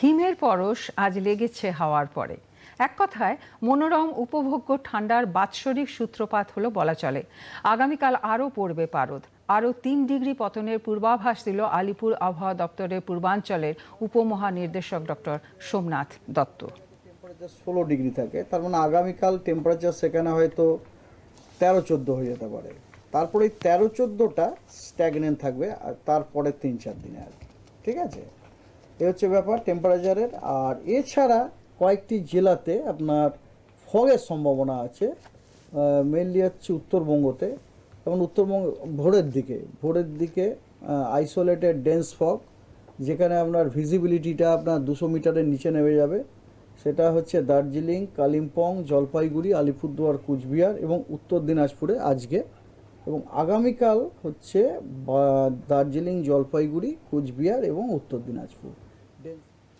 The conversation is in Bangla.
হিমের পরশ আজ লেগেছে হাওয়ার পরে। এক কথায়, মনোরম উপভোগ্য ঠান্ডার বাৎসরিক সূত্রপাত হলো বলা চলে। আগামীকাল আরও পড়বে পারদ। আরও তিন ডিগ্রি পতনের পূর্বাভাস দিল আলিপুর আবহাওয়া দপ্তরের পূর্বাঞ্চলের উপমহানির্দেশক ডক্টর সোমনাথ দত্ত। ষোলো ডিগ্রি থাকে। তার মানে আগামীকাল টেম্পারেচার সেখানে হয়তো তেরো চোদ্দ হয়ে যেতে পারে। তারপরে তেরো চোদ্দোটা স্ট্যাগনেন্ট থাকবে আর তারপরে তিন চার দিনে আর ঠিক আছে? এ হচ্ছে ব্যাপার টেম্পারেচারের আর এছাড়া কয়েকটি জেলাতে আপনার ফগের সম্ভাবনা আছে মেনলি হচ্ছে উত্তরবঙ্গতে। যেমন উত্তরবঙ্গ, ভোরের দিকে ভোরের দিকে আইসোলেটেড ডেন্স ফগ যেখানে আপনার ভিজিবিলিটিটা আপনার দুশো মিটারের নিচে নেমে যাবে। সেটা হচ্ছে দার্জিলিং, কালিম্পং, জলপাইগুড়ি, আলিপুরদুয়ার, কুচবিহার এবং উত্তর দিনাজপুরে আজকে এবং আগামীকাল হচ্ছে দার্জিলিং জলপাইগুড়ি কোচবিহার এবং উত্তর দিনাজপুর।